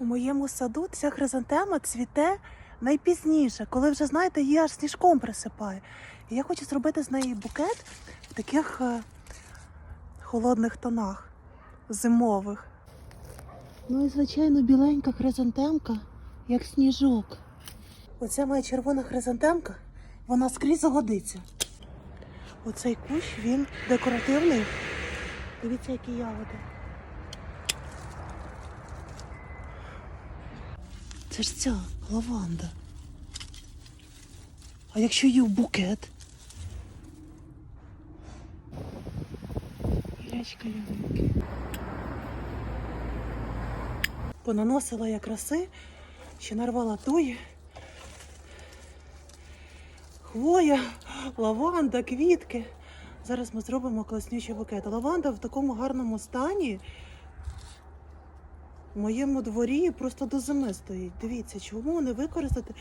У моєму саду ця хризантема цвіте найпізніше, коли вже, знаєте, її аж сніжком присипає. І я хочу зробити з неї букет в таких е, холодних тонах, зимових. Ну і, звичайно, біленька хризантемка, як сніжок. Оця моя червона хризантемка, вона скрізь годиться. Оцей кущ, він декоративний. Дивіться, які ягоди. Це ж ця лаванда. А якщо її в букет? Гілячка ялинки. Понаносила я краси, ще нарвала тої. Хвоя, лаванда, квітки. Зараз ми зробимо класнючий букет. Лаванда в такому гарному стані. В моєму дворі просто до зими стоїть. Дивіться, чому не використати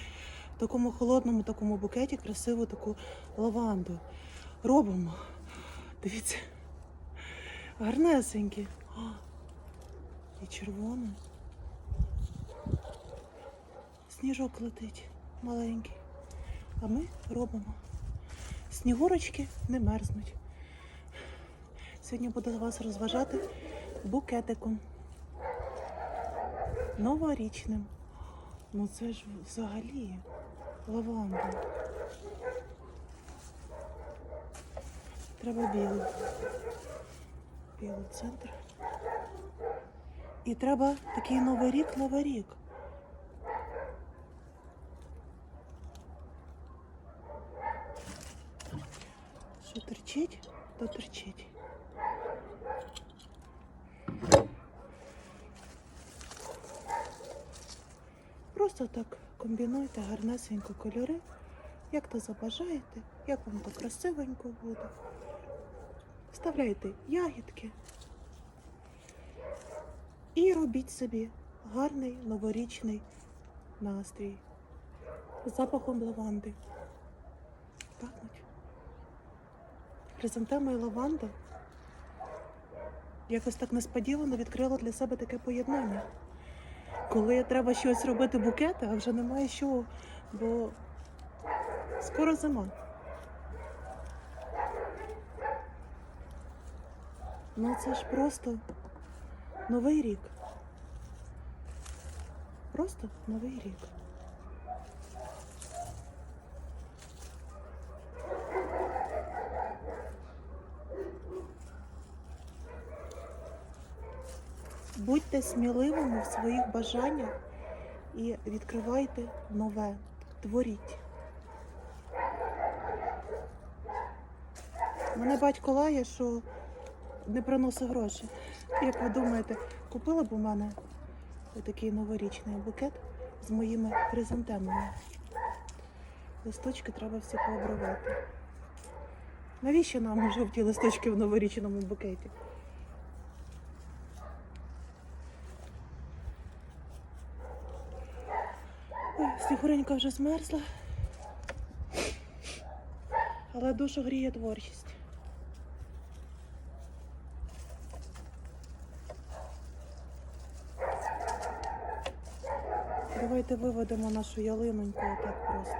в такому холодному такому букеті красиву таку лаванду. Робимо. Дивіться. Гарнесенькі. О, І червоне. Сніжок летить маленький. А ми робимо. Снігурочки не мерзнуть. Сьогодні буду вас розважати букетиком. Новорічним. Ну це ж взагалі лаванда. Треба білий. Білий центр. І треба такий новий рік, новий рік. Що терчить, то терчить. Просто так комбінуйте гарнесенько кольори, як то забажаєте, як вам то красивенько буде. Вставляйте ягідки і робіть собі гарний новорічний настрій з запахом лаванди. Пахнуть. Хризантема і лаванда якось так несподівано відкрила для себе таке поєднання. Коли треба щось робити букети, а вже немає що, бо скоро зима. Ну це ж просто новий рік. Просто новий рік. Будьте сміливими в своїх бажаннях і відкривайте нове, творіть. Мене батько лає, що не приносить гроші. Як ви думаєте, купила б у мене такий новорічний букет з моїми хризантемами? Листочки треба всі пообривати. Навіщо нам жовті листочки в новорічному букеті? Снігуренька вже змерзла. Але душу гріє творчість. Давайте виведемо нашу ялиноньку отак просто.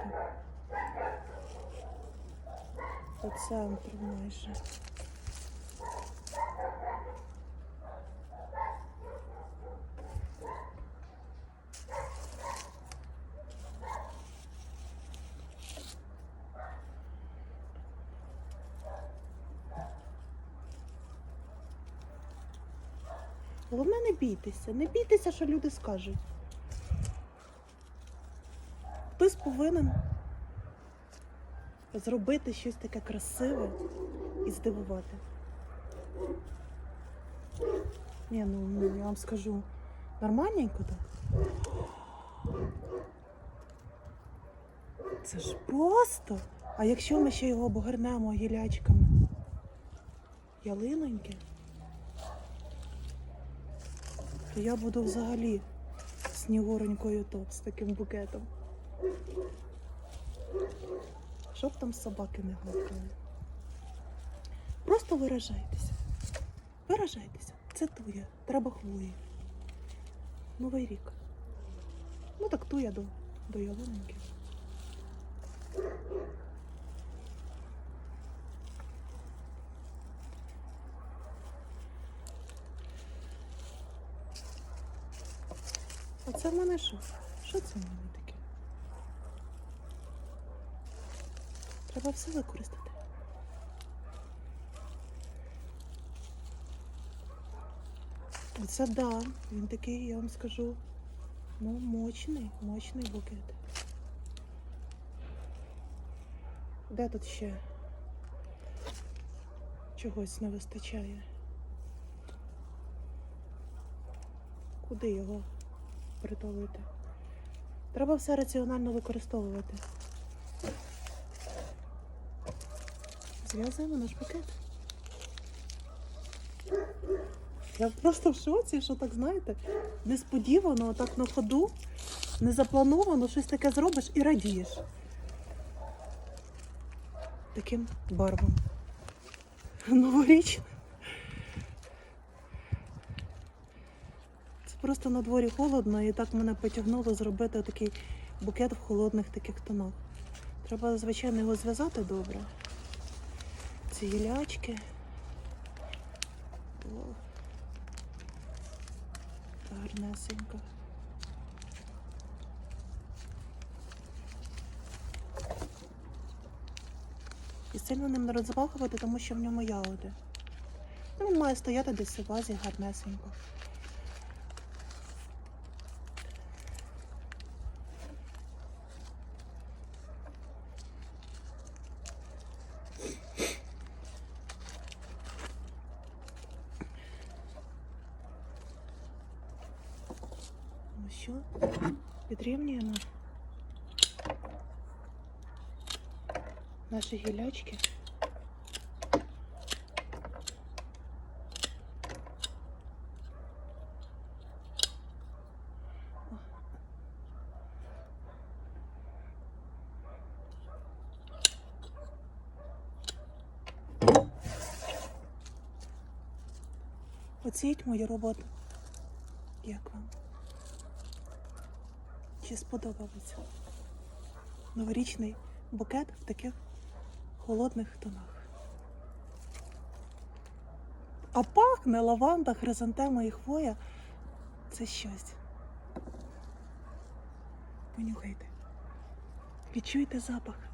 По центру майже. Головне не бійтеся, не бійтеся, що люди скажуть. Хтось повинен зробити щось таке красиве і здивувати. Ні, ну, я вам скажу, нормальненько так. Це ж просто. А якщо ми ще його обгорнемо гілячками? Ялиноньки, то я буду взагалі снігоронькою топ з таким букетом. Щоб там собаки не гавкали. Просто виражайтеся. Виражайтеся. Це твоє. Треба хвої. Новий рік. Ну так ту я до, до ялинки. Це в мене що? Що це в мене таке? Треба все використати. Оце да, він такий, я вам скажу. Ну, мощний, мощний букет. Де тут ще чогось не вистачає? Куди його притулити? Треба все раціонально використовувати. Зв'язуємо наш букет. Я просто в шоці, що так знаєте, несподівано, так на ходу, незаплановано щось таке зробиш і радієш. Таким барвом. Новорічним. Просто на дворі холодно і так мене потягнуло зробити такий букет в холодних таких тонах. Треба, звичайно, його зв'язати добре. Ці гілячки. Гарнесенько. І сильно ним не розмахувати, тому що в ньому ягоди. Ну, він має стояти десь у вазі гарнесенько. Ну що, підрівнюємо наші гілячки. Оцініть мою роботу. Як вам? Чи сподобалося? Новорічний букет в таких холодних тонах. А пахне лаванда, хризантема і хвоя. Це щось. Понюхайте. Відчуйте запах.